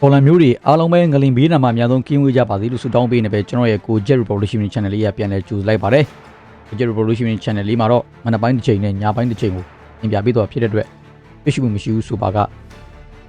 ပေါ်လန်မျိုးတွေအားလုံးပဲငလင်ဘေးနာမှာအများဆုံးကင်းဝေးကြပါစေလို့ဆုတောင်းပေးနေပဲကျွန်တော်ရဲ့ကို Jet Revolution Channel လေးကပြန်လည်ကြိုဆိုလိုက်ပါတယ်။ Jet Revolution Channel လေးမှာတော့မနက်ပိုင်းတစ်ချိန်နဲ့ညပိုင်းတစ်ချိန်ကိုသင်ပြပေးတော့ဖြစ်တဲ့အတွက်ပြည့်စုံမှုမရှိဘူးဆိုပါကကျွန်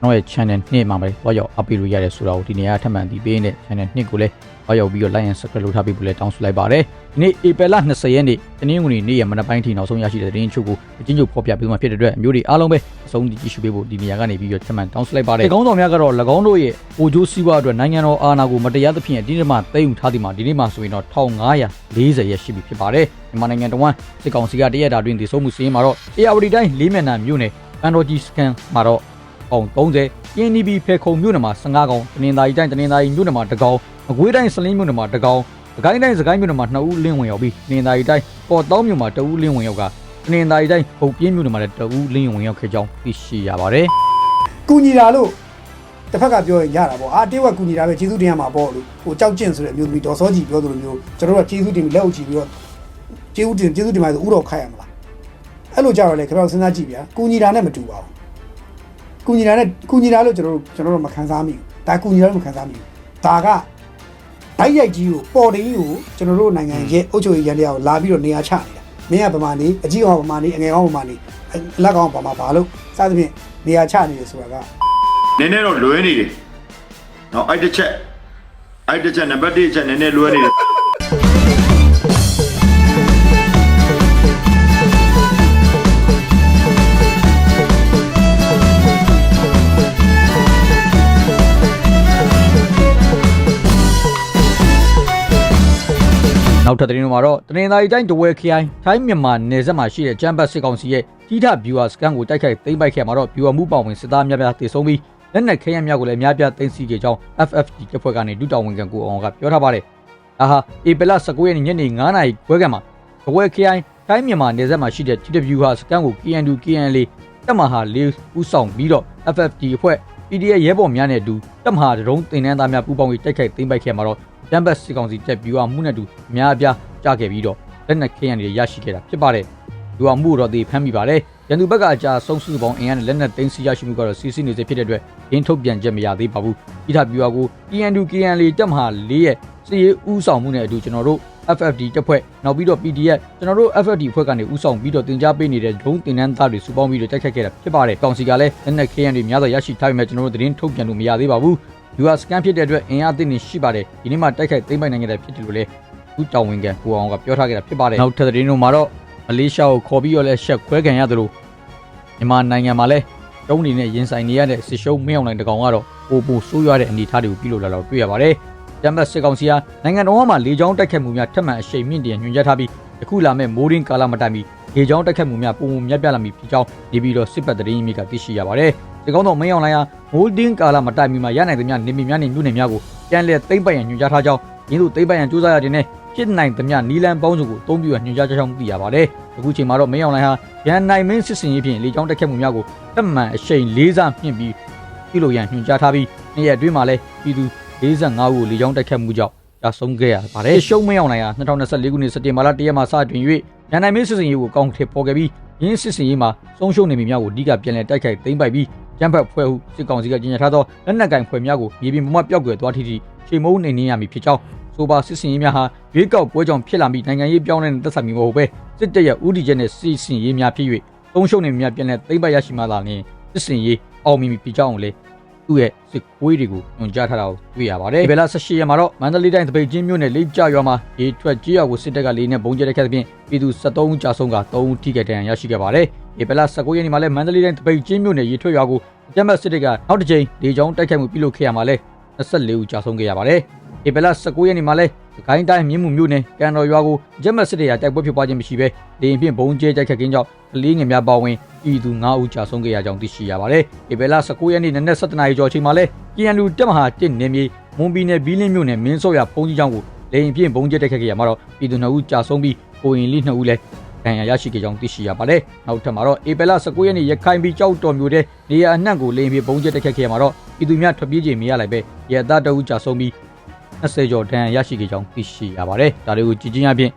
တော်ရဲ့ channel နှစ်မှာပဲတွားရောက်အပ်ပေးလို့ရတယ်ဆိုတာကိုဒီနေ့အထမှန်ဒီပေးနေတဲ့ channel နှစ်ကိုလည်း တွားရောက်ပြီးတော့ like and subscribe လုပ်ထားပေးဖို့လည်းတောင်းဆိုလိုက်ပါတယ်။ဒီနေ့ April 20ရက်နေ့တနင်္ဂနွေနေ့ရက်မနက်ပိုင်းထိနောက်ဆုံးရရှိတဲ့သတင်းချုပ်ကိုအချင်းချုပ်ဖော်ပြပေးမှဖြစ်တဲ့အတွက်အမျိုးတွေအားလုံးပဲအဆုံးထိကြည့်ရှုပေးဖို့ဒီနေရာကနေပြီးတော့ထမှန်တောင်းဆိုလိုက်ပါတယ်။ဒီကောင်းဆောင်များကတော့၎င်းတို့ရဲ့အိုဂျိုးစီးပွားအတွက်နိုင်ငံတော်အာဏာကိုမတရားသဖြင့်အတင်းအဓမ္မသိမ်းယူထားသည်မှာဒီနေ့မှဆိုရင်တော့1540ရက်ရှိပြီဖြစ်ပါတယ်။မြန်မာနိုင်ငံတော်ဝန်စစ်ကောင်စီကတရက်တာတွင်တည်ဆုံမှုစီးရင်မှာတော့ ARD တိုင်းလေးမျက်နှာမြို့နယ်ပန်တော်ကြီးစကန်မှာတော့အောင်30 KNB ဖေခုံမြို့နယ်မှာ15ကောင်တနင်္သာရီတိုင်းတနင်္သာရီမြို့နယ်မှာ1ကောင် အကွေးတိုင်းစလင်းမြို့နယ်မှာ1ကောင်စကိုင်းတိုင်းစကိုင်းမြို့နယ်မှာ2ဦးလင်းဝင်ရောက်ပြီးတနင်္သာရီတိုင်းပေါ်တောင်းမြို့မှာ2ဦးလင်းဝင်ရောက်ကတနင်္သာရီတိုင်းပုတ်ပြင်းမြို့နယ်မှာလည်း2ဦးလင်းဝင်ရောက်ခဲ့ကြောင်းသိရှိရပါတယ်ကူညီတာလို့တစ်ဖက်ကပြောရင်ရတာပေါ့အာတေးဝက်ကူညီတာပဲကျေးဇူးတင်ရမှာပေါ့လို့ဟိုကြောက်ကျင့်ဆိုတဲ့အမျိုးသမီးဒေါ်စောကြီးပြောသလိုမျိုးကျွန်တော်တို့ကကျေးဇူးတင်ပြီးလက်အုပ်ချီပြီးတော့ကျေးဇူးတင်ကျေးဇူးတင်ပါဆိုဥတော်ခိုက်ရမလားအဲ့လိုကြတော့လေခင်ဗျားတို့စဉ်းစားကြည့်ဗျာကူညီတာနဲ့မတူပါဘူးကူညီတာနဲ့ကူညီတာလို့ကျွန်တော်တို့ကျွန်တော်တို့မခံစားမိဘူးဒါကူညီတာလို့မခံစားမိဘူးဒါက ဘိုက်ရိုက်ကြီးကိုပေါ်တင်ကြီးကိုကျွန်တော်တို့နိုင်ငံရဲ့အုပ်ချုပ်ရေးရန်တရားကိုလာပြီးတော့နေရာချနေတာမင်းကဗမာနေအကြီးကောင်ဗမာနေအငယ်ကောင်ဗမာနေအလက်ကောင်ဗမာဘာလို့စသဖြင့်နေရာချနေတယ်ဆိုတာကနည်းနည်းတော့လွဲနေတယ်။နော်အဲ့တစ်ချက်အဲ့တစ်ချက်နံပါတ်1ချက်နည်းနည်းလွဲနေတယ် နောက်ထပ်သတင်းတွေမှာတော့တနင်္သာရီတိုင်းတဝဲခရိုင်ထိုင်းမြန်မာနယ်စပ်မှာရှိတဲ့ကျမ်းပတ်စစ်ကောင်စီရဲ့ကြီးထဗျူဟာစကန်ကိုတိုက်ခိုက်သိမ်းပိုက်ခဲ့မှာတော့ဗျူဟာမှုပေါဝင်စစ်သားများများတည်ဆုံးပြီးလက်နက်ခဲယမ်းများကိုလည်းအများပြားသိမ်းဆည်းခဲ့ကြောင်း FFD တပ်ဖွဲ့ကနေဒုတောင်ဝန်ခံကိုအောင်ကပြောထားပါတယ်။ဒါဟာဧပြီလ19ရက်နေ့ညနေ9:00နာရီခွဲကမှတဝဲခရိုင်ထိုင်းမြန်မာနယ်စပ်မှာရှိတဲ့ GW ဟာစကန်ကို KNU KNL တပ်မဟာလေးဦးဆောင်ပြီးတော့ FFD အဖွဲ့ PDF ရဲဘော်များနဲ့အတူတပ်မဟာဒရုန်းတင်နန်းသားများပူးပေါင်းပြီးတိုက်ခိုက်သိမ်းပိုက်ခဲ့မှာတော့ တမ်ဘတ်စစ်ကောင်စီတပ်ဗျူဟာမှုနဲ့အတူအများအပြားကြခဲ့ပြီးတော့လက်နက်ခဲယမ်းတွေရရှိခဲ့တာဖြစ်ပါတယ်။ဗျူဟာမှုတော့ဒီဖမ်းမိပါတယ်။ရန်သူဘက်ကအကြာဆုံးစုပေါင်းအင်အားနဲ့လက်နက်သိမ်းဆည်းရရှိမှုကတော့စီးစီးနေစေဖြစ်တဲ့အတွက်ရင်းထုတ်ပြန်ချက်မရသေးပါဘူး။ဤထဗျူဟာကို KNU KNL တပ်မဟာ၄ရဲ့စီရေးဦးဆောင်မှုနဲ့အတူကျွန်တော်တို့ FFD တပ်ဖွဲ့နောက်ပြီးတော့ PDF ကျွန်တော်တို့ FFD ဖွဲ့ကနေဦးဆောင်ပြီးတော့တင် जा ပေးနေတဲ့ဒုံးတင်နန်းသားတွေစုပေါင်းပြီးတော့တိုက်ခတ်ခဲ့တာဖြစ်ပါတယ်။ကောင်စီကလည်းလက်နက်ခဲယမ်းတွေများစွာရရှိထားပေမဲ့ကျွန်တော်တို့သတင်းထုတ်ပြန်လို့မရသေးပါဘူး။ US scan ဖြစ်တဲ့အတွက်အင်အားသိနေရှိပါတယ်။ဒီနေ့မှတိုက်ခိုက်သိမ်းပိုက်နိုင်ခဲ့တဲ့ဖြစ်တယ်လို့လည်းသူတောင်းဝင်ကကိုအောင်ကပြောထားခဲ့တာဖြစ်ပါတယ်။နောက်ထပ်သတင်းတို့မှာတော့မလေးရှားကိုခေါ်ပြီးတော့လည်းရှက်ခွဲခံရသလိုမြန်မာနိုင်ငံမှာလည်းတုံးနေနဲ့ရင်ဆိုင်နေရတဲ့စစ်ရှုံးမင်းအောင်နိုင်တကောင်ကတော့ပိုပိုဆိုးရွားတဲ့အနေအထားတွေကိုပြုလုပ်လာတော့တွေ့ရပါတယ်။တမ်ဘတ်စစ်ကောင်စီကနိုင်ငံတော်မှာလေကြောင်းတိုက်ခတ်မှုများထပ်မံအရှိန်မြင့်တင်ညွှန်ကြားထားပြီးအခုလာမဲ့မိုးရင်းကာလမတိုင်မီလေကြောင်းတိုက်ခတ်မှုများပုံမှန်မြတ်ပြလာမည်ဖြစ်ကြောင်းနေပြီးတော့စစ်ပတ်သတင်းမြစ်ကသိရှိရပါတယ်။ ဒီကောင်းတော့မင်းအောင်လိုင်းဟာမိုးရင်းကာလမတိုင်မီမှာရနိုင်သမျှနေမီများနဲ့မြို့နယ်များကိုပြန်လည်သိမ့်ပိုက်ရန်ညွှန်ကြားထားကြောင်းရင်းသူသိမ့်ပိုက်ရန်ကြိုးစားရတဲ့နဲ့ဖြစ်နိုင်သမျှနီလန်ပေါင်းစုကိုအသုံးပြုရညွှန်ကြားကြောင်းသိရပါတယ်။အခုချိန်မှာတော့မင်းအောင်လိုင်းဟာရန်နိုင်မင်းစစ်စင်ရေးဖြင့်လေကြောင်းတိုက်ခတ်မှုများကိုတက်မှန်အရှိန်လေးစားမြင့်ပြီးပြုလုပ်ရန်ညွှန်ကြားထားပြီးနေ့ရက်အတွင်းမှာလည်းပြည်သူ45ဦးကိုလေကြောင်းတိုက်ခတ်မှုကြောင့်ကြာဆုံးခဲ့ရပါတယ်။ရှုံးမင်းအောင်လိုင်းဟာ2024ခုနှစ်စက်တင်ဘာလ1ရက်မှာစတင်၍ရန်နိုင်မင်းစစ်စင်ရေးကိုကောင်းထည့်ပေါ်ခဲ့ပြီးရင်းစစ်စင်ရေးမှာဆုံးရှုံးနေမိများကိုအဓိကပြန်လည်တိုက်ခိုက်သိမ်းပိုက်ပြီး ကျန်းဖတ်ဖွဲ့ဟုစစ်ကောင်စီကကြေညာထားသောလက်နက်ကင်ဖွဲ့များကိုမြေပြင်ပေါ်မှပျောက်ကွယ်သွားထိထိချိန်မုံနေနေရမည်ဖြစ်ကြောင်းဆိုပါစစ်စင်ရေးများဟာရွေးကောက်ပွဲကြောင့်ဖြစ်လာပြီးနိုင်ငံရေးပြောင်းလဲတဲ့သက်ဆိုင်မှုမဟုတ်ပဲစစ်တပ်ရဲ့ဥတီချက်နဲ့စစ်စင်ရေးများဖြစ်၍သုံးရှုံးနေမိများပြန်လည်သိမ်းပိုက်ရရှိမှသာလျှင်စစ်စင်ရေးအောင်မြင်ပြီဖြစ်ကြောင်းကိုလည်း သူ့ရဲ့စစ်ကွေးတွေကိုညွှန်ကြားထားတာကိုတွေ့ရပါတယ်။ဒီဘက်လာ18ရက်မှာတော့မန္တလေးတိုင်းတပိတ်ချင်းမြို့နယ်လိပ်ကြရွာမှာရေထွက်ကြီးရွာကိုစစ်တပ်ကလေးနဲ့ဘုံကျဲတဲ့ခက်သဖြင့်ပြည်သူ73ဦးကြာဆုံးက3ဦးထိခိုက်ဒဏ်ရာရရှိခဲ့ပါတယ်။ဒီဘက်လာ19ရက်နေ့မှာလည်းမန္တလေးတိုင်းတပိတ်ချင်းမြို့နယ်ရေထွက်ရွာကိုကျမ်းမတ်စစ်တပ်ကနောက်တစ်ကြိမ်လေကြောင်းတိုက်ခိုက်မှုပြုလုပ်ခဲ့ရမှာလဲ24ဦးကြာဆုံးခဲ့ရပါတယ်။ ဒီဘက်လာ19ရက်နေ့မှာလည်းစကိုင်းတိုင်းမြင်းမှုမြို့နယ်ကန်တော်ရွာကိုကျမ်းမတ်စစ်တပ်ကတိုက်ပွဲဖြစ်ပွားခြင်းမရှိဘဲလေရင်ဖြင့်ဘုံကျဲတိုက်ခတ်ခြင်းကြောင့်ကလေးငယ်များပါဝင်ပြည်သူ9ဦးကြာဆုံးခဲ့ရကြောင်းသိရှိရပါတယ်။ဒီဘက်လာ19ရက်နေ့နနက်7:00နာရီကျော်အချိန်မှာလဲ KNU တက်မဟာတစ်နေမြေမွန်ပြည်နယ်ဘီလင်းမြို့နယ်မင်းစော့ရဖုန်ကြီးကျောင်းကိုလေရင်ဖြင့်ဘုံကျဲတိုက်ခတ်ခဲ့ရမှာတော့ပြည်သူ2ဦးကြာဆုံးပြီးကိုရင်လေး2ဦးလည်းဒဏ်ရာရရှိခဲ့ကြောင်းသိရှိရပါတယ်။နောက်ထပ်မှာတော့ဧပြီလ19ရက်နေ့ရခိုင်ပြည်ကြောက်တော်မြို့တဲ့နေရာအနှံ့ကိုလေရင်ဖြင့်ဘုံကျဲတိုက်ခတ်ခဲ့ရမှာတော့ပြည်သူများထွက်ပြေးခြင်းမရလိုက်ပဲရဲသားတအုပ်ကြာဆုံးပြီး 20ကျော်ဒဏ်ရာရရှိခဲ့ကြောင်းသိရှိရပါတယ်။ဒါတွေကိုကြည်ချင်းအပြင်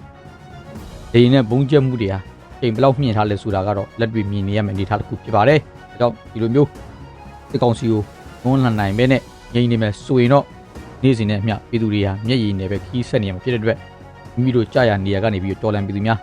လေရင်နဲ့ဘုံကျဲမှုတွေဟာချိန်ဘယ်လောက်မြင့်ထားလဲဆိုတာကတော့လက်တွေ့မြင်နေရမယ့်အနေအထားတစ်ခုဖြစ်ပါတယ်။ဒါကြောင့်ဒီလိုမျိုးစစ်ကောင်စီကိုဝန်လန်နိုင်ပဲနဲ့ငြိမ်နေမယ်ဆိုရင်တော့နေ့စဉ်နဲ့အမျှပြည်သူတွေဟာမျက်ရည်နဲ့ပဲခီးဆက်နေမှာဖြစ်တဲ့အတွက်မိမိတို့ကြာရနေရာကနေပြီးတော့တော်လန်ပြည်သူများ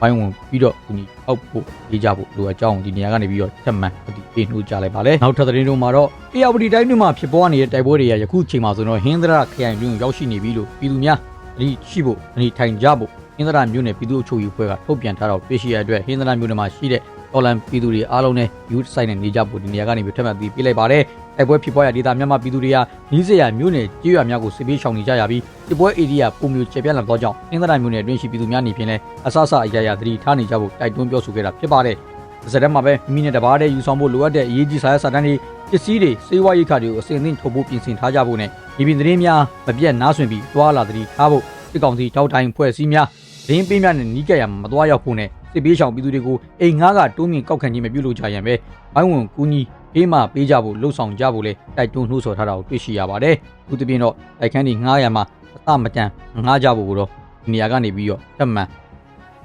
ဘိုင်းဝင်ပြီးတော့ဒီအောက်ဖို့ရေးကြဖို့လိုအပ်ကြောင်းဒီနေရာကနေပြီးတော့ချက်မှန်အတိပေးနှိုးကြလိုက်ပါလေနောက်ထပ်သတင်းတို့မှာတော့အေယာဝတီတိုင်းတွင်မှာဖြစ်ပေါ်နေတဲ့တိုက်ပွဲတွေကယခုချိန်မှာဆိုတော့ဟင်းသရခရိုင်တွင်ရောက်ရှိနေပြီလို့ပြည်သူများအတိရှိဖို့အနေထိုင်ကြဖို့ဟင်းသရမြို့နယ်ပြည်သူ့အချုပ်ရေးဖွဲ့ကထုတ်ပြန်ထားတော့တွေ့ရှိရတဲ့အတွက်ဟင်းသရမြို့နယ်မှာရှိတဲ့တော်လန်ပြည်သူတွေအားလုံးနဲ့ယူဆိုင်နဲ့နေကြဖို့ဒီနေရာကနေပြီးထပ်မံပြီးပြလိုက်ပါတယ် တိုက်ပွဲဖြစ်ပွားရာဒေသများမှာပြည်သူတွေကနီးစပ်ရာမြို့နယ်ကြေးရွာများကိုစစ်ပေးရှောင်နေကြရပြီးဒီပွဲဧရိယာပုံမျိုးကျေပြန့်လာတော့ကြောင့်အင်းသရမြို့နယ်အတွင်းရှိပြည်သူများနေဖြင့်လည်းအဆအဆအရာရာသတိထားနေကြဖို့တိုက်တွန်းပြောဆိုခဲ့တာဖြစ်ပါတယ်။စက်တမ်းမှာပဲမိမိနဲ့တပါးတည်းယူဆောင်ဖို့လိုအပ်တဲ့အရေးကြီးစာရစာတမ်းတွေပစ္စည်းတွေစေဝါရိတ်ခါတွေကိုအစဉ်အသင့်ထုတ်ဖို့ပြင်ဆင်ထားကြဖို့နဲ့ဒီပြင်သတင်းများမပြတ်နားဆွင်ပြီးတွာလာသတိထားဖို့စစ်ကောင်စီတောက်တိုင်းဖွဲ့စည်းများဒင်းပေးများနဲ့နီးကပ်ရမှာမတွားရောက်ဖို့နဲ့စစ်ပေးဆောင်ပြည်သူတွေကိုအိမ်ငါးကတိုးမြင့်ကောက်ခံခြင်းမပြုလုပ်ကြရန်ပဲဘိုင်းဝင်ကူညီ အေးမပေးကြဖို့လှုံ့ဆော်ကြဖို့လဲတိုက်တွန်းနှိုးဆော်ထားတာကိုတွေ့ရှိရပါတယ်။သူတပြင်းတော့တိုက်ခန်းဒီငားရမှာအသမတန်ငားကြဖို့ကိုတော့ဒီနေရာကနေပြီးတော့တက်မှန်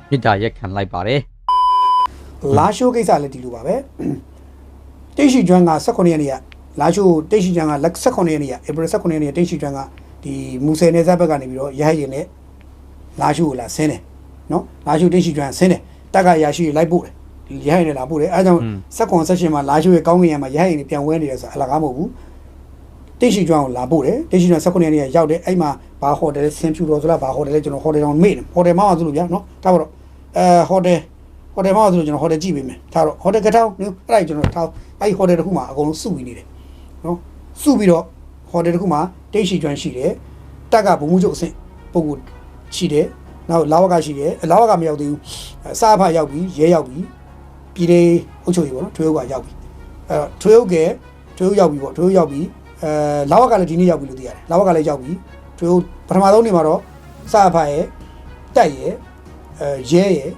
မြစ်တာရက်ခံလိုက်ပါတယ်လာရှိုးကိစ္စလည်းဒီလိုပါပဲတိတ်ရှိကျွမ်းက18ရက်နေ့ကလာရှိုးတိတ်ရှိကျွမ်းကလက်18ရက်နေ့ကဧပြီ18ရက်နေ့ကတိတ်ရှိကျွမ်းကဒီမူဆယ်နယ်စပ်ဘက်ကနေပြီးတော့ရဟရင်နဲ့လာရှိုးကိုလာဆင်းတယ်နော်လာရှိုးတိတ်ရှိကျွမ်းဆင်းတယ်တက်ကရရှိလိုက်ပို့တယ် ရဟရင်နဲ့လာပို့တယ်အဲဒါကြောင့်16 16မှာလာရှိုးရဲ့ကောင်းကင်ရံမှာရဟရင်နဲ့ပြန်ဝဲနေတယ်ဆိုတာအလကားမဟုတ်ဘူးတိတ်ရှိကျွမ်းကိုလာပို့တယ်တိတ်ရှိကျွမ်း18ရက်နေ့ကရောက်တယ်အဲ့မှာဘာဟိုတယ်ဆင်ဖြူတော်ဆိုလားဘာဟိုတယ်လဲကျွန်တော်ဟိုတယ်တောင်မေ့တယ်ဟိုတယ်မှမဆိုလို့ဗျာနော်ဒါပါတော့အဲဟိုတယ်ဟိုတယ်မှာဆိုလို့ကျွန်တော်ဟိုတယ်ကြည့်ပေးမယ်ထားတော့ဟိုတယ်ကထောင်းမျိုးအဲ့ဒါကျွန်တော်ထားအဲ့ဒီဟိုတယ်တစ်ခုမှာအကုန်လုံးစုပြီးနေတယ်နော်စုပြီးတော့ဟိုတယ်တစ်ခုမှာတိတ်ရှိကျွမ်းရှိတယ်တက်ကဘုံမှုချုပ်အဆင့်ပုံကိုရှိတယ်နောက်လာဝကရှိတယ်လာဝကမရောက်သေးဘူးအစားဖရောက်ပြီးရဲရောက်ပြီး ပြည်လေးအုပ်ချုပ်ရေးပေါ့နော်ထွေးဥကရောက်ပြီးအဲ့တော့ထွေးဥကထွေးဥရောက်ပြီးပေါ့ထွေးဥရောက်ပြီးအဲလာဝကလည်းဒီနေ့ရောက်ပြီလို့သိရတယ်လာဝကလည်းရောက်ပြီးထွေးဥပထမဆုံးနေ့မှာတော့စားဖရဲ့တက်ရဲ့အဲရဲရဲ့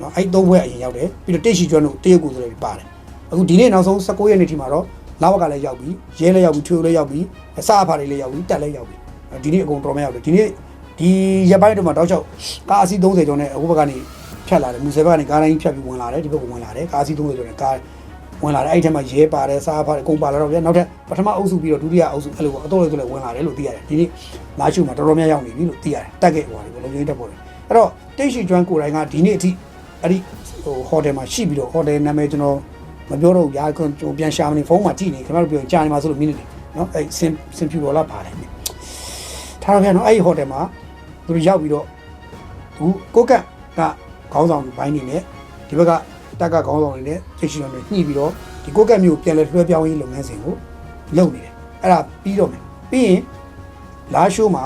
နော်အဲ့သုံးဘွဲအရင်ရောက်တယ်ပြီးတော့တိတ်ရှိကျွမ်းတို့တရုတ်ကိုဆိုလည်းပါတယ်အခုဒီနေ့နောက်ဆုံး16ရက်နေ့ထိမှာတော့လာဝကလည်းရောက်ပြီရဲလည်းရောက်ပြီထွေလည်းရောက်ပြီအစားအဖာတွေလည်းရောက်ပြီတက်လည်းရောက်ပြီဒီနေ့အကုန်တော်မရောက်တယ်ဒီနေ့ဒီရက်ပိုင်းတို့မှာတောက်ချောက်ကားအစီး30ကျော်နဲ့အခုဘက်ကနေ ဖြတ်လာတယ်မူဆယ်ဘက်ကနေကားတိုင်းဖြတ်ပြီးဝင်လာတယ်ဒီဘက်ကဝင်လာတယ်ကားအစီး30ကျော်နဲ့ကားဝင်လာတယ်အဲ့ထက်မှာရဲပါတယ်စားအဖာတွေအကုန်ပါလာတော့ဗျာနောက်ထပ်ပထမအုပ်စုပြီးတော့ဒုတိယအုပ်စုအဲ့လိုပေါ့အတော့လေးဆိုလည်းဝင်လာတယ်လို့သိရတယ်ဒီနေ့လာရှုမှာတော်တော်များရောက်နေပြီလို့သိရတယ်တက်ခဲ့ဟိုပါလေဘယ်လိုမျိုးတက်ပေါ်တယ်အဲ့တော့တိတ်ရှိကျွမ်းကိုယ်တိုင်ကဒီနေ့အထိအဲ့ဒီဟိုဟိုတယ်မှာရှိပြီးတော့ဟိုတယ်နာမည်ကျွန်တော်မပြောတော့ဘူးရာကျွန်တော်ပြန်ရှာမနေဖုန်းမှာကြည့်နေခင်ဗျားတို့ပြောရင်ကြာနေမှာဆိုလို့မိနစ်နေနော်အဲ့စင်စင်ဖြူတော်လာပါတယ်ထားတော့ဗျာနော်အဲ့ဒီဟိုတယ်မှာသူတို့ရောက်ပြီးတော့သူကိုကတ်က ခေါင်းဆောင်ဘိုင်းနေနဲ့ဒီဘက်ကတက်ကခေါင်းဆောင်နေနဲ့သိရှိတော်နေညှိပြီးတော့ဒီကိုကတ်မျိုးပြန်လဲလွှဲပြောင်းရေးလုပ်ငန်းစဉ်ကိုလုပ်နေတယ်အဲ့ဒါပြီးတော့မယ်ပြီးရင်လာရှိုးမှာ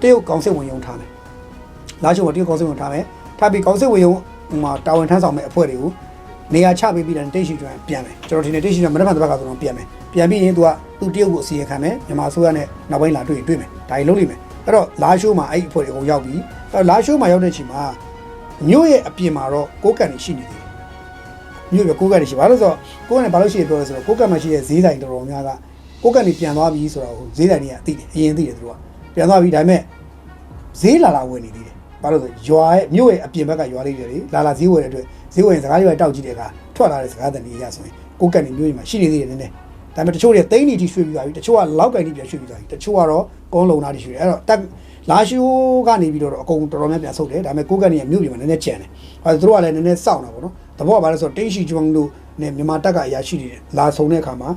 တရုတ်ကောင်စစ်ဝင်ရုံထားမယ်လာရှိုးမှာတရုတ်ကောင်စစ်ဝင်ထားမယ်ထပ်ပြီးကောင်းစစ်ဝေယုံမှာတာဝန်ထမ်းဆောင်မဲ့အဖွဲ့တွေကိုနေရာချပေးပြီးတဲ့တိတ်ရှိကျွမ်းပြန်မယ်ကျွန်တော်ဒီနေ့တိတ်ရှိကျွမ်းမနေ့ကတပတ်ကဆိုတော့ပြန်မယ်ပြန်ပြီးရင်သူကသူ့တရုတ်ကိုအစီရင်ခံမယ်မြန်မာအစိုးရနဲ့နောက်ပိုင်းလာတွေ့တွေ့မယ်ဒါကြီးလုပ်လိမ့်မယ်အဲ့တော့လာရှိုးမှာအဲ့ဒီအဖွဲ့တွေအကုန်ရောက်ပြီးအဲ့လာရှိုးမှာရောက်တဲ့အချိန်မှာ မြို့ရဲ့အပြင်မှာတော့ကိုးကန်နေရှိနေတယ်မြို့ရဲ့ကိုးကန်နေရှိဘာလို့ဆိုတော့ကိုးကန်နေဘာလို့ရှိရပြောလဲဆိုတော့ကိုးကန်မှာရှိတဲ့ဈေးဆိုင်တော်တော်များကကိုးကန်နေပြန်သွားပြီဆိုတော့ဈေးဆိုင်တွေကအသိတယ်အရင်သိတယ်သူတို့ကပြန်သွားပြီဒါပေမဲ့ဈေးလာလာဝင်နေသေးတယ်ဘာလို့ဆိုရွာရဲ့မြို့ရဲ့အပြင်ဘက်ကရွာလေးတွေလေလာလာဈေးဝယ်တဲ့အတွက်ဈေးဝယ်ရင်စကားလေးပဲတောက်ကြည့်တဲ့အခါထွက်လာတဲ့စကားတန်ကြီးရဆိုရင်ကိုကတ်နေမြို့ကြီးမှာရှိနေသေးတယ်နည်းနည်းဒါပေမဲ့တချို့တွေသိန်းနေတိရွှေ့ပြီးသွားပြီတချို့ကလောက်ကန်တိပြန်ရွှေ့ပြီးသွားပြီတချို့ကတော့ကုန်းလုံနာတိရွှေ့တယ်အဲ့တော့တက် လာရှိုးကနေပြီးတော့အကုန်တော်တော်များများဆုတ်တယ်ဒါပေမဲ့ကိုကတ်နေမြို့ကြီးမှာနည်းနည်းကျန်တယ်အဲသူတို့ကလည်းနည်းနည်းစောင့်တာပေါ့နော်တဘောကဘာလဲဆိုတော့တိတ်ရှိကျွန်းတို့နဲ့မြန်မာတက်ကအရာရှိတွေလာဆုံတဲ့အခါမှာ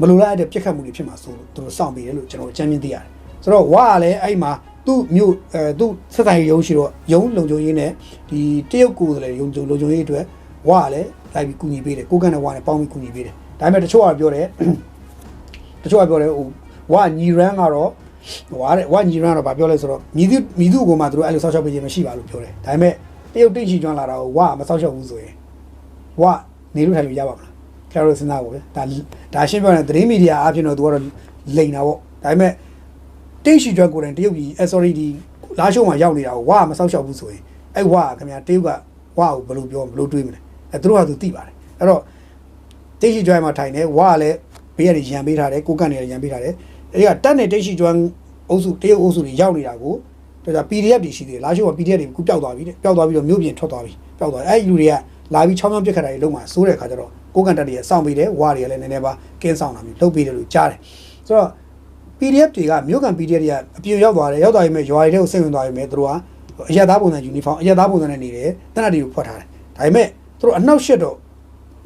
မလိုလားတဲ့ပြက်ခတ်မှုတွေဖြစ်မှာဆိုလို့သူတို့စောင့်ပြီးတယ်လို့ကျွန်တော်အကြမ်းမြင်သိရတယ်ဆိုတော့ဝါကလည်းအဲ့မှာသူ့မြို့အဲသူ့စက်တိုင်ရုံးရှိတော့ရုံးလုံခြုံရေးနဲ့ဒီတရုတ်ကိုယ်စားလှယ်ရုံးလုံခြုံရေးအတွက်ဝါကလည်းလိုက်ပြီးကူညီပေးတယ်ကိုကန့်နဲ့ဝါနဲ့ပေါင်းပြီးကူညီပေးတယ်ဒါပေမဲ့တချို့ကပြောတယ်တချို့ကပြောတယ်ဟိုဝါညီရန်ကတော့ ဝါတဲ့ဝါညီရန်ကတော့ဗာပြောလဲဆိုတော့မြည်သူမြည်သူကမှသူတို့အဲ့လိုစောက်ရှောက်ပေးခြင်းမရှိပါလို့ပြောတယ်ဒါပေမဲ့တရုတ်တိတ်ချီကျွမ်းလာတာကိုဝါမစောက်ရှောက်ဘူးဆိုရင်ဝါနေလို့ထိုင်လို့ရပါမလားကျွန်တော်တို့စဉ်းစားပါဗျာဒါဒါရှင်းပြောရင်သတင်းမီဒီယာအပြင်တော့သူကတော့လိန်တာပေါ့ဒါပေမဲ့တိတ်ရှိကျွမ်းကိုယ်တိုင်တရုတ်ကြီးအဲ sorry ဒီလာရှုံးမှာရောက်နေတာကိုဝါမဆောက်ရှောက်ဘူးဆိုရင်အဲ့ဝါခင်ဗျာတရုတ်ကဝါကိုဘယ်လိုပြောဘယ်လိုတွေးမလဲအဲသူတို့ကသူသိပါတယ်အဲ့တော့တိတ်ရှိကျွမ်းမှာထိုင်နေဝါကလည်းဘေးကနေရံပေးထားတယ်ကိုကန့်နေလည်းရံပေးထားတယ် အဲ့ဒီကတက်နေတိတ်ရှိကျွမ်းအုပ်စုတရုတ်အုပ်စုတွေရောက်နေတာကိုဒါ PDF တွေရှိသေးတယ်လာရှုံးမှာ PDF တွေကူပျောက်သွားပြီတဲ့ပျောက်သွားပြီးတော့မြို့ပြင်ထွက်သွားပြီပျောက်သွားအဲ့ဒီလူတွေကလာပြီးချောင်းချောင်းပြစ်ခတ်တာတွေလုံးမှာစိုးတဲ့ခါကျတော့ကိုကန့်တက်တွေစောင့်ပေးတယ်ဝါတွေကလည်းနည်းနည်းပါကင်းဆောင်တာမျိုးလုပ်ပေးတယ်လို့ကြားတယ်ဆိုတော့ PDF တွေကမြို့ကန် PDF တွေကအပြည့်ရောက်သွားတယ်ရောက်သွားရင်မဲ့ရွာတွေထဲကိုစိတ်ဝင်သွားရင်မဲ့သူတို့ကအရက်သားပုံစံ uniform အရက်သားပုံစံနဲ့နေတယ်တနတ်တွေကိုဖွက်ထားတယ်ဒါပေမဲ့သူတို့အနောက်ရှက်တော့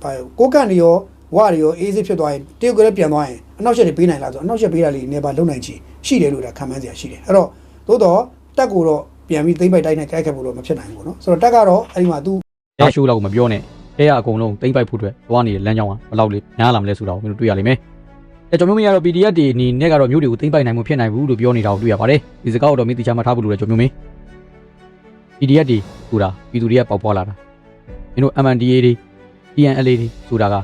ဘာကိုကန်တွေရော ဝါတွေရောအေးစစ်ဖြစ်သွားရင်တရုတ်ကလည်းပြန်သွားရင်အနောက်ရှက်တွေပေးနိုင်လားဆိုအနောက်ရှက်ပေးတာလေးနေပါလုံနိုင်ချီရှိတယ်လို့ဒါခံမှန်းစရာရှိတယ်အဲ့တော့သို့တော့တက်ကိုတော့ပြန်ပြီးသိမ့်ပိုက်တိုင်းနဲ့ကြိုက်ခတ်ဖို့တော့မဖြစ်နိုင်ဘူးပေါ့နော်ဆိုတော့တက်ကတော့အဲ့ဒီမှာသူရရှိုးလောက်မပြောနဲ့အဲအကုန်လုံးတိမ့်ပိုက်ဖို့အတွက်သွားနေတဲ့လမ်းကြောင်းကဘယ်လောက်လေးများလာမလဲဆိုတာကိုမင်းတို့တွေ့ရလိမ့်မယ်အဲကျွန်တော်မျိုးမရတော့ PDF တွေအနေနဲ့ကတော့မျိုးတွေကိုတိမ့်ပိုက်နိုင်မှုဖြစ်နိုင်ဘူးလို့ပြောနေတာကိုတွေ့ရပါတယ်ဒီစကားကိုတော့မင်းတိချာမှထားဖို့လိုတယ်ကျွန်တော်မျိုးမင်း PDF တွေဆိုတာပြည်သူတွေကပေါက်ပွားလာတာမင်းတို့ MNDA တွေ PNLA တွေဆိုတာက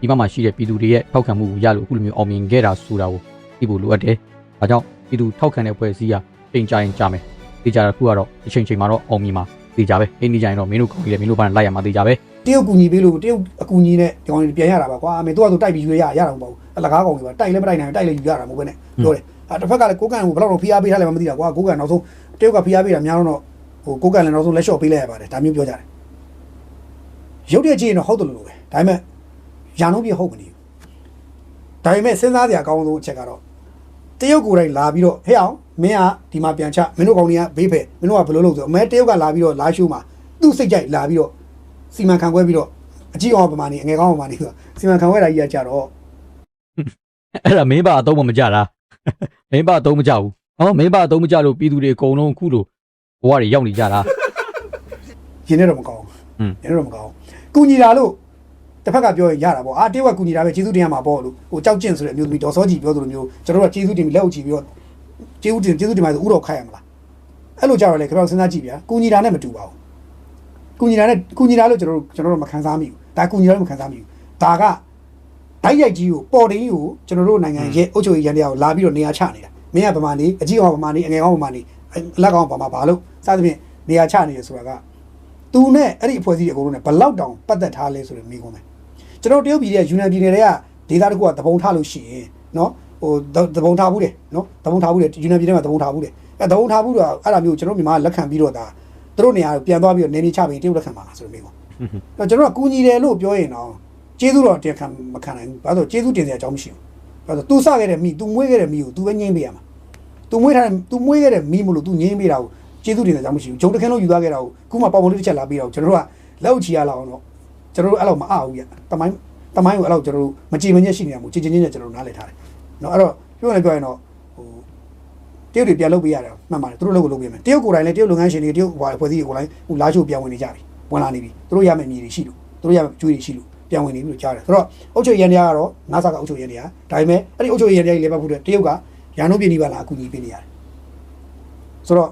ဒီဘက်မှာရှိတဲ့ပြည်သူတွေရဲ့ထောက်ခံမှုကိုရလို့အခုလိုမျိုးအောင်မြင်ခဲ့တာဆိုတာကိုသိဖို့လိုအပ်တယ်ဒါကြောင့်ပြည်သူထောက်ခံတဲ့ဖွဲ့စည်းကချိန်ကြရင်ကြမယ်သိကြတာခုကတော့အချိန်ချိန်မှာတော့အောင်မြင်မှာသိကြပဲအိမ်နေကြရင်တော့မင်းတို့ကောင်းကြီးလေမင်းတို့ဘာနဲ့လိုက်ရမှာသိကြပဲတရုတ်ကူညီပေးလို့တရုတ်အကူညီနဲ့ဒီကောင်တွေပြန်ရတာပါကွာအမေတို့ကဆိုတိုက်ပြီးရွေးရရတာမဟုတ်ဘူးအလကားကောင်တွေပါတိုက်လည်းမတိုက်နိုင်ဘူးတိုက်လည်းယူရတာမဟုတ်ဘဲနဲ့ပြောတယ်အဲတစ်ဖက်ကလည်းကိုကန်ကိုဘယ်တော့တော့ဖိအားပေးထားလဲမသိတာကွာကိုကန်နောက်ဆုံးတရုတ်ကဖိအားပေးတာများတော့ဟိုကိုကန်လည်းနောက်ဆုံးလက်လျှော့ပေးလိုက်ရပါတယ်ဒါမျိုးပြောကြတယ်ရုပ်တရက်ကြည့်ရင်တော့ဟုတ်တယ်လို့ပဲဒါပေမဲ့ ရာနှုန်းပြဟုတ်မနေဘူးဒါပေမဲ့စဉ်းစားစရာအကောင်းဆုံးအချက်ကတော့တရုတ်ကိုယ်တိုင်လာပြီးတော့ဟဲ့အောင်မင်းကဒီမှာပြန်ချမင်းတို့ကောင်တွေကဘေးဖယ်မင်းတို့ကဘယ်လိုလုပ်ဆိုအမဲတရုတ်ကလာပြီးတော့လာရှိုးမှာသူ့စိတ်ကြိုက်လာပြီးတော့စီမံခန့်ခွဲပြီးတော့အကြီးအောင်ပမာဏအငယ်ကောင်းပမာဏဆိုစီမံခန့်ခွဲတာကြီးကကြတော့အဲ့ဒါမင်းဘာအသုံးမမကြတာမင်းဘာအသုံးမကြဘူးဟောမင်းဘာအသုံးမကြလို့ပြည်သူတွေအကုန်လုံးအခုလိုဘဝတွေရောက်နေကြတာရင်းနေတော့မကောင်းอืมဘူးရင်းနေတော့မကောင်းဘူးကုညီတာလို့ တစ်ဖက်ကပြောရင်ရတာပေါ့အာတေးဝကုညီတာပဲကျေးဇူးတင်ရမှာပေါ့လို့ဟိုကြောက်ကျင့်ဆိုတဲ့အမျိုးသမီးဒေါ်စောကြီးပြောသလိုမျိုးကျွန်တော်တို့ကကျေးဇူးတင်ပြီးလက်အုပ်ချီပြီးတော့ကျေးဇူးတင်ကျေးဇူးတင်မှဆိုဥတော်ခိုက်ရမလားအဲ့လိုကြတော့လေခင်ဗျားစဉ်းစားကြည့်ဗျာကုညီတာနဲ့မတူပါဘူးကုညီတာနဲ့ကုညီတာလို့ကျွန်တော်တို့ကျွန်တော်တို့မခံစားမိဘူးဒါကုညီတာလို့မခံစားမိဘူးဒါကဓာတ်ရိုက်ကြီးကိုပေါ်တင်ကြီးကိုကျွန်တော်တို့နိုင်ငံရဲ့အုပ်ချုပ်ရေးရန်တရားကိုလာပြီးတော့နေရာချနေတာမင်းကဗမာနေအကြီးအောင်ဗမာနေအငယ်ကောင်းဗမာနေအလက်ကောင်းဗမာဘာလို့စသဖြင့်နေရာချနေရဆိုတာက သူနဲ့အဲ့ဒီအဖွဲ့အစည်းတွေအကုန်လုံးနဲ့ဘလောက်တောင်ပတ်သက်ထားလဲဆိုတဲ့မိကုန်းပဲကျွန်တော်တရုတ်ပြည်ရဲ့ယူနန်ပြည်နယ်တွေကဒေသတစ်ခုကတပုံထားလို့ရှိရင်နော်ဟိုတပုံထားဘူးတယ်နော်တပုံထားဘူးတယ်ယူနန်ပြည်နယ်မှာတပုံထားဘူးတယ်အဲတပုံထားဘူးတော့အဲ့ဒါမျိုးကျွန်တော်မြန်မာလက်ခံပြီးတော့ဒါသူတို့နေရာပြန်သွားပြီးတော့နေနေချပြီးတရုတ်လက်ခံပါလားဆိုတဲ့မိကုန်းအဲ့ကျွန်တော်ကကူညီတယ်လို့ပြောရင်တော့ကျေးဇူးတော်တင်ခံမခံနိုင်ဘူးဘာလို့ကျေးဇူးတင်စရာအကြောင်းမရှိဘူးဘာလို့ तू စခဲ့တဲ့မိ तू မွေးခဲ့တဲ့မိကို तू ပဲငြိမ်းပေးရမှာ तू မွေးထားတဲ့ तू မွေးခဲ့တဲ့မိမလို့ तू ငြိမ်းပေးတာကို ကျေးဇူးတင်တာကြောင့်မရှိဘူးဂျုံတခန်းလုံးယူသွားခဲ့တာကိုခုမှပေါင်ပုံလေးတစ်ချက်လာပြီးတော့ကျွန်တော်တို့ကလောက်ချီရလောက်အောင်တော့ကျွန်တော်တို့အဲ့လောက်မအဘူးရတမိုင်းတမိုင်းကိုအဲ့လောက်ကျွန်တော်တို့မကြည်မညက်ရှိနေရမှုကြည်ချင်းချင်းနဲ့ကျွန်တော်တို့နားလည်ထားတယ်နော်အဲ့တော့ပြောရရင်ပြောရင်တော့ဟိုတရုတ်တွေပြန်လုပ်ပေးရတယ်မှန်ပါတယ်သူတို့လုပ်ကိုလုပ်ပေးမယ်တရုတ်ကိုယ်တိုင်လည်းတရုတ်လုပ်ငန်းရှင်တွေတရုတ်ဟိုအဖွဲ့အစည်းတွေကိုယ်တိုင်ဟိုလာချို့ပြန်ဝင်နေကြပြီဝင်လာနေပြီသူတို့ရမယ့်မြေတွေရှိလို့သူတို့ရမယ့်ကျွေးတွေရှိလို့ပြန်ဝင်နေပြီလို့ကြားတယ်ဆိုတော့အုတ်ချုပ်ရန်တရားကတော့နာဆာကအုတ်ချုပ်ရန်တရားဒါပေမဲ့အဲ့ဒီအုတ်ချုပ်ရန်တရားကြီးလည်းပတ်ဖို့တရုတ်ကရန်တို့ပြည်နေပါလားအကူအညီပေးနေရတယ်ဆိုတော့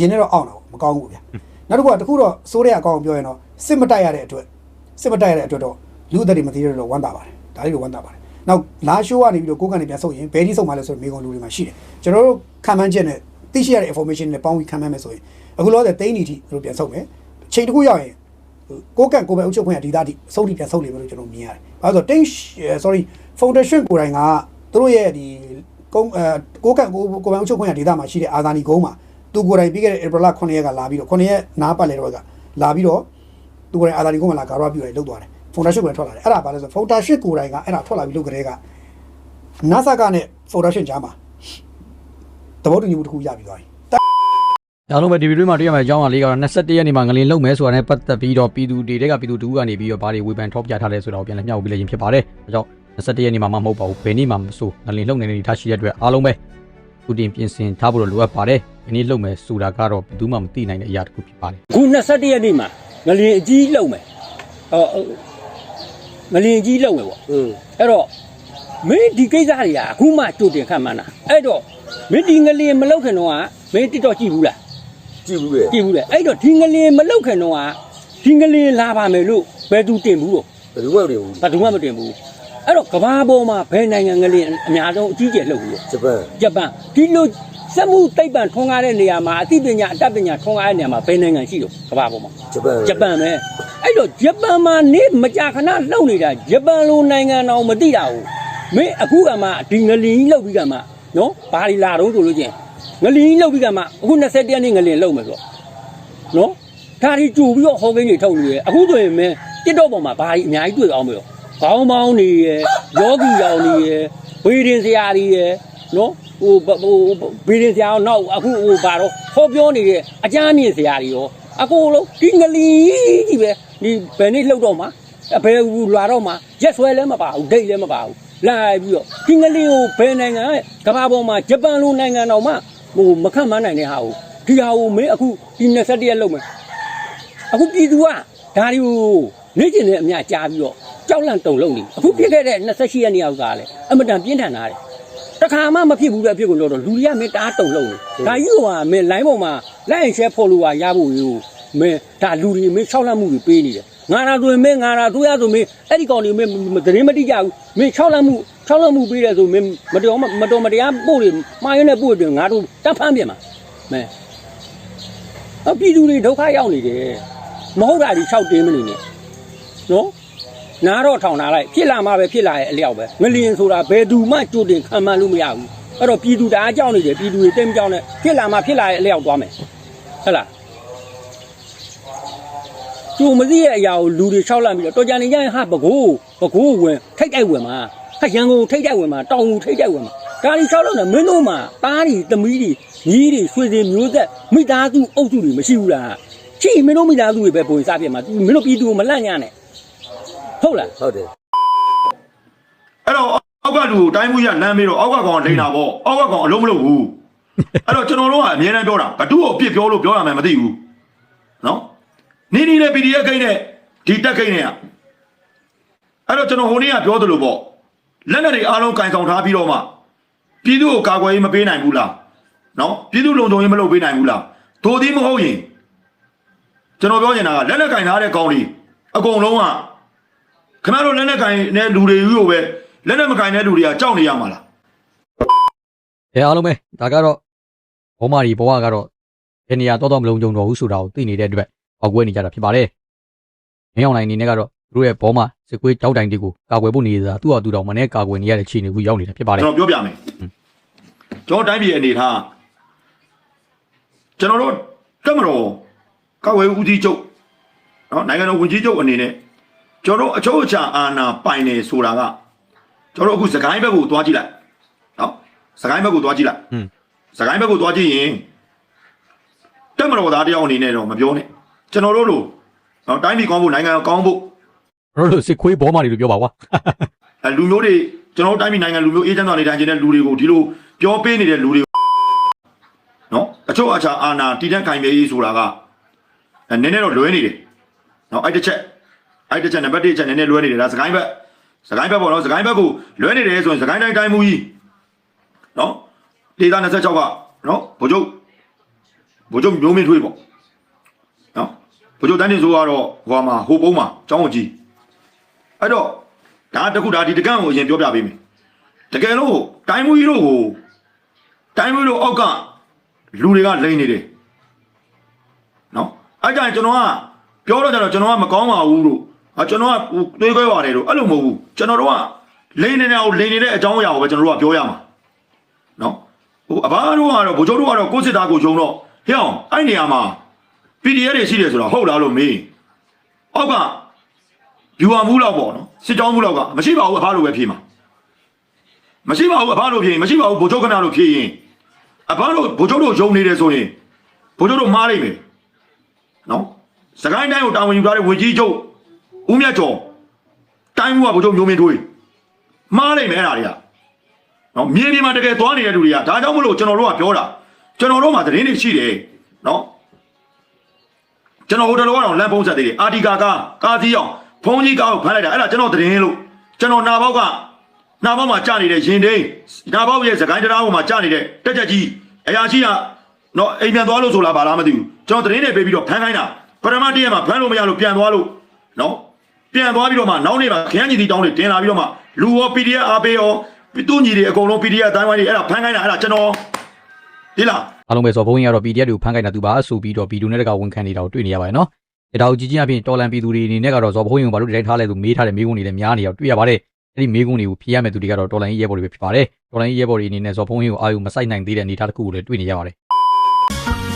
ရင်းနေတော့အောင်တာပေါ့မကောင်းဘူးဗျာနောက်တစ်ခုကတခုတော့စိုးတဲ့အကောင်ပြောရင်တော့စစ်မတိုက်ရတဲ့အတွက်စစ်မတိုက်ရတဲ့အတွက်တော့လူအသက်တွေမသေးရတော့ဝမ်းသာပါတယ်ဒါလေးကိုဝမ်းသာပါတယ်နောက်လာရှိုးကနေပြီးတော့ကိုယ်ကနေပြန်ဆုတ်ရင်ဘယ်ဒီဆုတ်မှလဲဆိုတော့မိကုံလူတွေမှာရှိတယ်ကျွန်တော်တို့ခံမှန်းချက်နဲ့သိရှိရတဲ့ information နဲ့ပေါင်းပြီးခံမှန်းမယ်ဆိုရင်အခုလောတဲ့တိန်းနီထိတို့ပြန်ဆုတ်မယ်ချိန်တစ်ခုရောက်ရင်ကိုကန်ကိုပဲအုပ်ချုပ်ခွင့်ရဒီသားတိအဆုံးထိပြန်ဆုတ်လိမ့်မယ်လို့ကျွန်တော်မြင်ရတယ်။ဘာလို့ဆိုတော့တိန်း sorry foundation ကိုယ်တိုင်ကသူတို့ရဲ့ဒီကုန်းအဲကိုကန်ကိုကိုပဲအုပ်ချုပ်ခွင့်ရဒေသမှာရှိတဲ့အာဇာနည်ကုန်းမှာ သူကိုယ်တိုင်ပြီးခဲ့တဲ့ April 9ရက်ကလာပြီးတော့9ရက်နားပတ်လေတော့ကလာပြီးတော့သူကိုယ်တိုင်အာဇာနည်ကုန်းမှာလာကာရပြူတယ်လုတ်သွားတယ် foundation ကိုယ်တိုင်ထွက်လာတယ်အဲ့ဒါဘာလဲဆိုတော့ foundation ကိုယ်တိုင်ကအဲ့ဒါထွက်လာပြီးလုတ်ကြတဲ့က NASA ကနဲ့ foundation ကြားမှာသဘောတူညီမှုတစ်ခုရပြီးသွားပြီအားလုံးပဲဒီဗီဒီယိုမှာတွေ့ရမယ့်အကြောင်းအလေးကတော့21ရက်နေ့မှာငလင်လုံမဲဆိုတာနဲ့ပတ်သက်ပြီးတော့ပြည်သူတွေကပြည်သူတူကနေပြီးတော့ဘာတွေဝေဖန်ထောက်ပြထားလဲဆိုတာကိုပြန်လည်မျှဝေပေးလိုက်ရင်ဖြစ်ပါတယ်။ဒါကြောင့်21ရက်နေ့မှာမဟုတ်ပါဘူး။ဘယ်နေ့မှမဆိုငလင်လုံနေတဲ့အနေထားရှိတဲ့အတွက်အားလုံးပဲသူတင်ပြင်ဆင်ထားဖို့လိုအပ်ပါတယ်။ ဒီနေ့လုံမဲဆိုတာကတော့ဘယ်သူမှမသိနိုင်တဲ့အရာတစ်ခုဖြစ်ပါတယ်ခု21ရက်နေ့မှာငလင်အကြီးလုံးမယ်ဟောငလင်အကြီးလုံးမယ်ပေါ့อืมအဲ့တော့မင်းဒီကိစ္စတွေကအခုမှကြိုတင်ခန့်မှန်းတာအဲ့တော့မင်းဒီငလင်မလောက်ခင်တော့ကမင်းတစ်တော့ကြည့်ဘူးလားကြည့်ဘူးလေကြည့်ဘူးလေအဲ့တော့ဒီငလင်မလောက်ခင်တော့ကဒီငလင်လာပါမယ်လို့ဘယ်သူတင်ဘူးတော့ဘယ်သူမှမတင်ဘူးဘာသူမှမတင်ဘူးအဲ့တော့ကဘာပေါ်မှာဘယ်နိုင်ငံငလင်အများဆုံးအကြီးကျယ်လှုပ်ဘူးလို့ဂျပန်ဂျပန်ဒီလို စက်မှုသိပ္ပံထွန်းကားတဲ့နေရာမှာအသိပညာအတတ်ပညာထွန်းကားတဲ့နေရာမှာဘယ်နိုင်ငံရှိလို့ကဘာပေါ်မှာဂျပန်ဂျပန်ပဲအဲ့တော့ဂျပန်မှာနေမကြာခဏလှုပ်နေတာဂျပန်လိုနိုင်ငံတော်မသိတာဘူးမင်းအခုကမှဒီငလင်ကြီးလှုပ်ပြီးကမှနော်ဘာလီလာတော့ဆိုလို့ချင်းငလင်ကြီးလှုပ်ပြီးကမှအခု21ရက်နေ့ငလင်လှုပ်မယ်ဆိုတော့နော်ဒါကြီးကြူပြီးတော့ဟောကိန်းတွေထုတ်နေတယ်အခုဆိုရင်မင်းတစ်တော့ပေါ်မှာဘာကြီးအများကြီးတွေ့အောင်မလို့ခေါင်းပေါင်းနေရယ်ယောဂီရောင်နေရယ်ဘေးရင်ဆရာကြီးရယ် နော်ဟိုဘဟိုဘေးရင်ဆရာရောနောက်အခုဟိုဘာတော့ဟောပြောနေတဲ့အကြမ်းမြင့်ဆရာကြီးရောအကိုလုံးဒီငလီကြီးပဲဒီဘယ်နေ့လှုပ်တော့မှာအဘယ်ဘူးလာတော့မှာရက်ဆွဲလည်းမပါဘူးဒိတ်လည်းမပါဘူးလာပြီးတော့ဒီငလီကိုဘယ်နိုင်ငံကကမ္ဘာပေါ်မှာဂျပန်လိုနိုင်ငံတော်မှဟိုမခန့်မှန်းနိုင်တဲ့ဟာကိုဒီဟာကိုမင်းအခုဒီ21ရက်လောက်မယ်အခုပြည်သူကဒါတွေကိုလေ့ကျင့်နေအများကြားပြီးတော့ကြောက်လန့်တုန်လုံးနေအခုဖြစ်ခဲ့တဲ့28ရက်နေ့အောက်ကလည်းအမတန်ပြင်းထန်တာတယ် တခါမှမဖြစ်ဘူးတဲ့အဖြစ်ကိုလို့တော့လူတွေကမင်းတားတုန်လုံးနေဒါကြီးကမင်း line ပေါ်မှာ line share follow ရဖို့ယူမင်းဒါလူတွေမင်း၆လန့်မှုတွေပေးနေတယ်ငါရာဆိုရင်မင်းငါရာတို့ရဆိုမင်းအဲ့ဒီကောင်တွေမင်းသတင်းမတိကြဘူးမင်း၆လန့်မှု၆လန့်မှုပေးတယ်ဆိုမင်းမတော်မတော်မတရားပို့တယ်မှားရင်းနဲ့ပို့တယ်ငါတို့တတ်ဖမ်းပြန်မှာမင်းအပြည်သူတွေဒုက္ခရောက်နေတယ်မဟုတ်တာဒီ6တင်းမနေနဲ့နော် နားတော့ထောင်ထားလိုက်ဖြစ်လာမှပဲဖြစ်လာရဲ့အလျောက်ပဲငလျင်ဆိုတာဘယ်သူမှကြိုတင်ခံမှန်းလို့မရဘူးအဲ့တော့ပြည်သူတအားကြောက်နေတယ်ပြည်သူတွေတိတ်မကြောက်နဲ့ဖြစ်လာမှဖြစ်လာရဲ့အလျောက်သွားမယ်ဟုတ်လားကျုံမသိရဲ့အရာကိုလူတွေ၆လန့်ပြီးတော့တော်ကြနေကြရင်ဟာပကိုးပကိုးဝင်ထိတ်တိုက်ဝင်မှာဟာရန်ကုန်ထိတ်တိုက်ဝင်မှာတောင်ငူထိတ်တိုက်ဝင်မှာဒါဒီ၆လန့်နဲ့မင်းတို့မှာတားတွေသမီးတွေညီးတွေဆွေတွေမျိုးသက်မိသားစုအုပ်စုတွေမရှိဘူးလားချိမင်းတို့မိသားစုတွေပဲပုံစားပြမှာမင်းတို့ပြည်သူကိုမလန့်ညနဲ့ ဟုတ်လားဟုတ်တယ်အဲ့တော့အောက်ကလူကိုတိုင်းမှုရလမ်းပြီးတော့အောက်ကကောင်လိန်တာပေါ့အောက်ကကောင်အလုံးမလုပ်ဘူးအဲ့တော့ကျွန်တော်တို့ကအများအားပြောတာဘသူ့ကိုအပြစ်ပြောလို့ပြောရမယ်မသိဘူးနော်နေနေနဲ့ PDF ကိန်းနဲ့ဒီတက်ကိန်းနဲ့ကအဲ့တော့ကျွန်တော်ဟိုနေ့ကပြောသလိုပေါ့လက်နက်တွေအားလုံးကင်ဆောင်ထားပြီးတော့မှပြည်သူကိုကာကွယ်ရေးမပေးနိုင်ဘူးလားနော်ပြည်သူလုံခြုံရေးမလုပ်ပေးနိုင်ဘူးလားသို့သည်မဟုတ်ရင်ကျွန်တော်ပြောချင်တာကလက်နက်ကင်ထားတဲ့ကောင်တွေအကုန်လုံးက ခင်ဗျားတို့လက်နက်ကင်တဲ့လူတွေယူကိုပဲလက်နက်မကင်တဲ့လူတွေကကြောက်နေရမှာလားအဲအားလုံးပဲဒါကတော့ဘောမာရီဘဝကတော့ဘယ်နေရာတော့တော့မလုံးကြုံတော့ဘူးဆိုတာကိုသိနေတဲ့အတွက်ပောက်ကွဲနေကြတာဖြစ်ပါတယ်။မင်းအောင်လိုင်းအနေနဲ့ကတော့သူတို့ရဲ့ဘောမာစစ်ကွေးကြောက်တိုင်တွေကိုကာကွယ်ဖို့နေတာသူ့ဟာသူတော်မနဲ့ကာကွယ်နေရတဲ့ခြေအနေကိုရောက်နေတာဖြစ်ပါတယ်ကျွန်တော်ပြောပြမယ်ကျွန်တော်တိုင်းပြည်အနေထားကျွန်တော်တို့တက်မတော်ကောက်ဝဲဦးကြီးချုပ်နော်နိုင်ငံတော်ဝန်ကြီးချုပ်အနေနဲ့ ကျွန်တော်တို့အချို့အချာအာဏာပိုင်နေဆိုတာကကျွန်တော်တို့အခုစကိုင်းဘက်ကိုသွားကြည့်လိုက်နော်စကိုင်းဘက်ကိုသွားကြည့်လိုက်ဟွန်းစကိုင်းဘက်ကိုသွားကြည့်ရင်တက်မတော်သားတယောက်အနေနဲ့တော့မပြောနဲ့ကျွန်တော်တို့လိုနော်တိုင်းပြည်ကောင်းဖို့နိုင်ငံကောင်းဖို့။တို့တို့စစ်ခွေးဘောမာရီလို့ပြောပါကွာအဲလူမျိုးတွေကျွန်တော်တို့တိုင်းပြည်နိုင်ငံလူမျိုးအေးချမ်းစွာနေထိုင်ခြင်းတဲ့လူတွေကိုဒီလိုပြောပေးနေတဲ့လူတွေနော်အချို့အခြားအာနာတည်တဲ့ခိုင်မြေကြီးဆိုတာကအဲနည်းနည်းတော့လွဲနေတယ်နော်အဲ့တစ်ချက် အဲ့တစ်ချက်နံပါတ်1ချက်နည်းနည်းလွဲနေတယ်ဒါစကိုင်းဘက်စကိုင်းဘက်ပေါ့နော်စကိုင်းဘက်ကိုလွဲနေတယ်ဆိုရင်စကိုင်းတိုင်းတိုင်းမူကြီးနော်ဒေသ26ကနော်ဗိုလ်ချုပ်ဗိုလ်ချုပ်မျိုးမင်းထွေးပေါ့နော်ဗိုလ်ချုပ်တန်းတင်ဆိုကတော့ဟိုမှာဟိုပုံးမှာចောင်းကြီးအဲ့တော့ဒါတခုဒါဒီတကန့်ကိုအရင်ပြောပြပေးမယ်တကယ်လို့တိုင်းမူကြီးတို့ကိုတိုင်းမူကြီးတို့အောက်ကလူတွေကလိန်နေတယ်နော်အဲ့ကြရင်ကျွန်တော်ကပြောတော့ကြတော့ကျွန်တော်ကမကောင်းပါဘူးလို့ အကျွန်တော်ကဟိုတွေးခွဲပါတယ်လို့အဲ့လိုမဟုတ်ဘူးကျွန်တော်တို့ကလိန်နေတာကိုလိန်နေတဲ့အကြောင်းအရာကိုပဲကျွန်တော်တို့ကပြောရမှာနော်ဟိုအဘတို့ကတော့ဗိုလ်ချုပ်တို့ကတော့ကိုစစ်သားကိုဂျုံတော့ဟဲ့အောင်အဲ့နေရာမှာ PDF တွေရှိတယ်ဆိုတော့ဟုတ်လားလို့မေးအောက်ကယူဝမှုလောက်ပေါ့နော်စစ်ကြောင်းမှုလောက်ကမရှိပါဘူးအဖလိုပဲဖြေမှာမရှိပါဘူးအဖလိုဖြေရင်မရှိပါဘူးဗိုလ်ချုပ်ခဏလိုဖြေရင်အဖလိုဗိုလ်ချုပ်တို့ယုံနေတယ်ဆိုရင်ဗိုလ်ချုပ်တို့မှားလိမ့်မယ်နော်စကိုင်းတိုင်းကိုတာဝန်ယူထားတဲ့ဝင်ကြီးချုပ် ဦးမြတ်ကျော်တိုင်းမှုကဗိုလ်ချုပ်မျိုးမင်းထွေးမှားလိမ့်မယ်အဲ့ဒါတွေကနော်မြေပြင်မှာတကယ်သွားနေတဲ့လူတွေကဒါကြောင့်မလို့ကျွန်တော်တို့ကပြောတာကျွန်တော်တို့မှာသတင်းတွေရှိတယ်နော်ကျွန်တော်ဟိုတလောကတော့လမ်းဖုံးဆက်သေးတယ်အာတီကာကာကာသီးအောင်ဖုံးကြီးကားကိုဖမ်းလိုက်တာအဲ့ဒါကျွန်တော်သတင်းလို့ကျွန်တော်နာဘောက်ကနာဘောက်မှာကြာနေတဲ့ရင်တိန်နာဘောက်ရဲ့စကိုင်းတရားပေါ်မှာကြာနေတဲ့တက်ချက်ကြီးအရာရှိကတော့အိမ်ပြန်သွားလို့ဆိုလားဘာလားမသိဘူးကျွန်တော်သတင်းတွေပေးပြီးတော့ဖမ်းခိုင်းတာပထမတည့်ရက်မှာဖမ်းလို့မရလို့ပြန်သွားလို့နော် ပြန်သွားပြီးတော့မှနောက်နေ့မှာခရမ်းကြီးတီတောင်းတွေတင်လာပြီးတော့မှလူရော PDF အားပေးရောတူညီတွေအကုန်လုံး PDF အတိုင်းဝိုင်းတွေအဲ့ဒါဖမ်းခိုင်းတာအဲ့ဒါကျွန်တော်ဒီလား။အားလုံးပဲဆိုဘုန်းကြီးကတော့ PDF တွေကိုဖန်ခိုင်းတာသူပါဆိုပြီးတော့ဗီဒီယိုနဲ့တကဝန်ခံနေတာကိုတွေ့နေရပါတယ်နော်။ဒါကိုကြည့်ချင်းအပြင်တော်လန်ပြည်သူတွေအနေနဲ့ကတော့ဇော်ဘုန်းကြီးကိုဘာလို့ဒီတိုင်းထားလဲသူမေးထားတဲ့မေးခွန်းတွေလည်းများနေအောင်တွေ့ရပါတယ်။အဲ့ဒီမေးခွန်းတွေကိုဖြေရမယ့်သူတွေကတော့တော်လန်ရေးရဲဘော်တွေပဲဖြစ်ပါတယ်။တော်လန်ရေးရဲဘော်တွေအနေနဲ့ဇော်ဘုန်းကြီးကိုအာရုံမဆိုင်နိုင်သေးတဲ့အနေအထားတစ်ခုကိုလည်းတွေ့နေရပါတယ်။